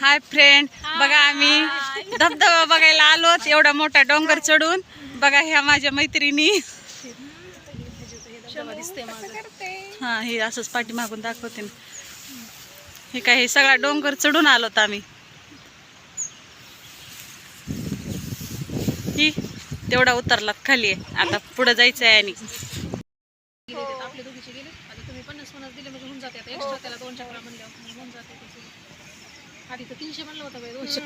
Hi friend बघा आम्ही धबधबा बघायला आलोत. एवढा मोठा डोंगर चढून. बघा ह्या माझ्या मैत्रिणी. हा हे असंच पाठीमागून दाखवते. ना हे काय हे सगळा डोंगर चढून आलोत आम्ही. ही तेवढा उतरला खाली आहे. आता पुढे जायचं आहे आणि आपले दोघीचे गेले आता तुम्ही पन्नास पन्नास दिले म्हणजे होऊन जाते. आता एक्स्ट्रा त्याला दोन म्हणल्यावर होऊन जाते. आधी तर तीनशे म्हणलं होतं बाई दोनशे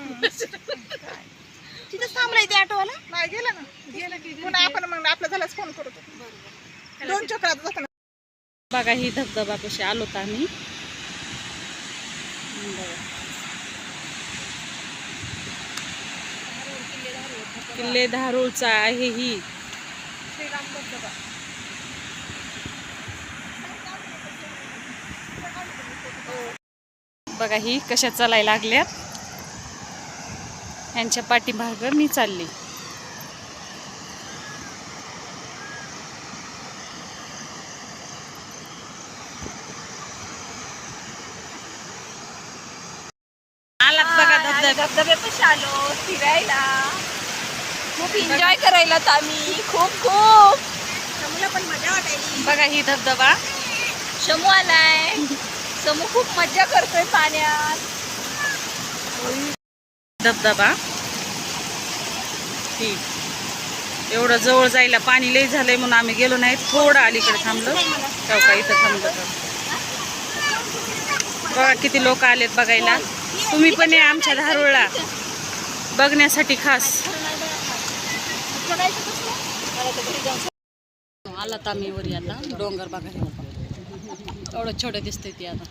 तिथंच थांबलाय ते ऑटोवाला नाही गेलं ना. गेलं की पुन्हा आपण मग आपलं झाल्यास फोन करतो. दोन चक्रात जाताना. बघा ही धबधबा कशी आलोत आम्ही. बघा. किल्ले धारूरचा आहे ही. बघा ही कशा चालायला लागल्यात. यांच्या पाठीमाग मी चालली. धबधबा धबधबे पशी आलो फिरायला. खूप एन्जॉय करायला आम्ही. खूप खूप. शमूला पण मजा वाटायली बघा ही धबधबा. शमू आलाय. समू खूप मजा करतोय पाण्यात. धबधबा. ही. एवढं जवळ जायला पाणी लई झालंय म्हणून आम्ही गेलो नाही. थोडं अलीकडे थांबलो. तेव्हा का इथं थांबलो बघा किती लोक आलेत बघायला. तुम्ही पण या आमच्या धारूळला. बघण्यासाठी खास. आलात आम्ही वरी आता. डोंगर बघायला. एवढं छोटं दिसतंय ती आता.